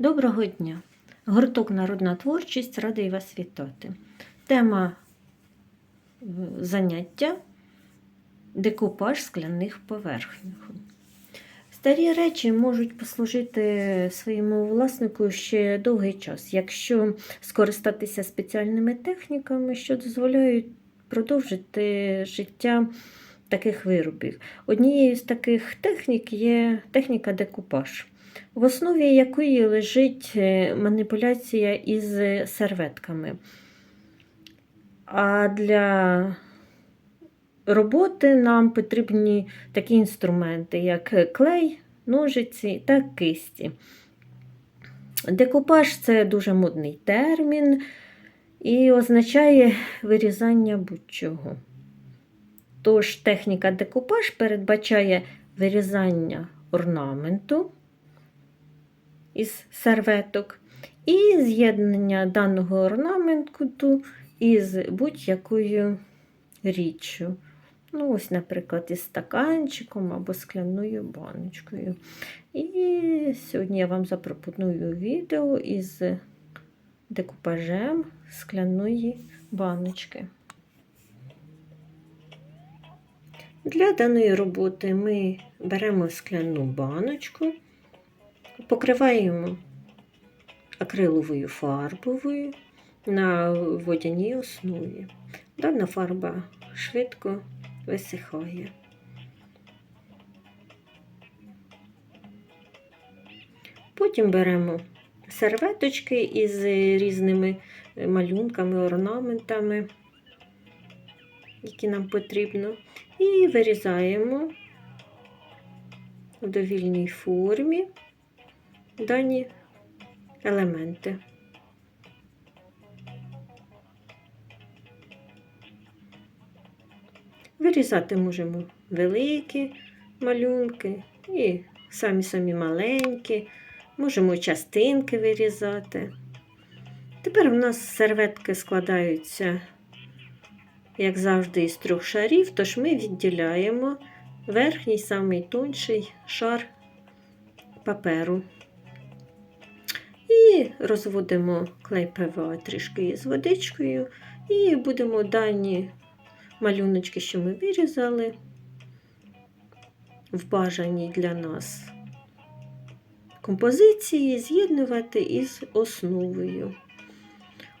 Доброго дня! Гурток Народна творчість радий вас вітати. Тема е, заняття декупаж скляних поверхень. Старі речі можуть послужити своєму власнику ще довгий час, якщо скористатися спеціальними техніками, що дозволяють продовжити життя таких виробів. Однією з таких технік є техніка декупаж в основі якої лежить е, маніпуляція із серветками. А для роботи нам потрібні такі інструменти, як клей, ножиці та кисті. Декупаж це дуже модний термін і означає вирізання будь-чого. Тож техніка декупаж передбачає вирізання орнаменту із серветок і з'єднання даного орнаменту із будь-якою річчю. Ну, ось, наприклад, із стаканчиком або скляною баночкою. І сьогодні я вам запропоную відео із декупажем скляної баночки. Для даної роботи ми беремо скляну баночку, покриваємо акриловою фарбовою на водяній основі. Дана фарба швидко висихає. Потім беремо серветочки із різними малюнками, орнаментами, які нам потрібно, і вирізаємо в довільній формі дані елементи. Вирізати можемо великі малюнки і самі-самі маленькі, можемо частинки вирізати. Тепер в нас серветки складаються, як завжди, із трьох шарів, тож ми відділяємо верхній самий тонший шар паперу. І розводимо клей ПВА трішки із водичкою, і будемо дані малюночки, що ми вирізали, в бажаній для нас композиції з'єднувати із основою.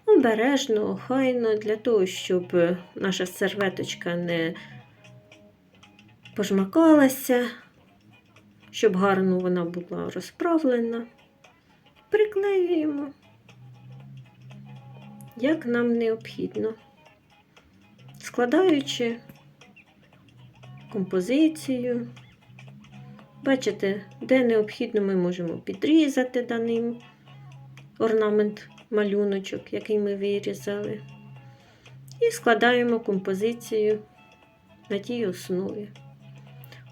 Обережно, охайно, для того, щоб наша серветочка не пожмакалася, щоб гарно вона була розправлена приклеюємо, як нам необхідно, складаючи композицію. Бачите, де необхідно, ми можемо підрізати даний орнамент малюночок, який ми вирізали, і складаємо композицію на тій основі.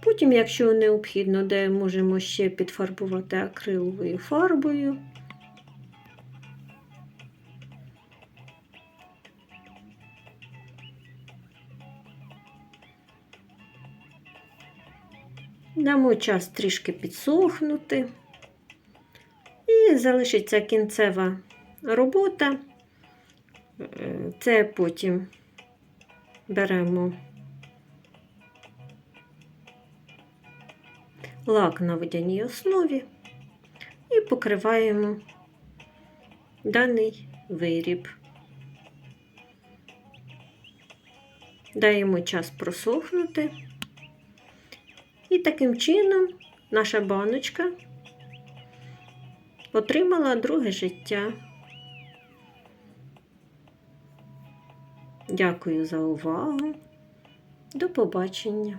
Потім, якщо необхідно, де можемо ще підфарбувати акриловою фарбою. Дамо час трішки підсохнути. І залишиться кінцева робота. Це потім беремо лак на водяній основі і покриваємо даний виріб. Даємо час просохнути. І таким чином наша баночка отримала друге життя. Дякую за увагу. До побачення!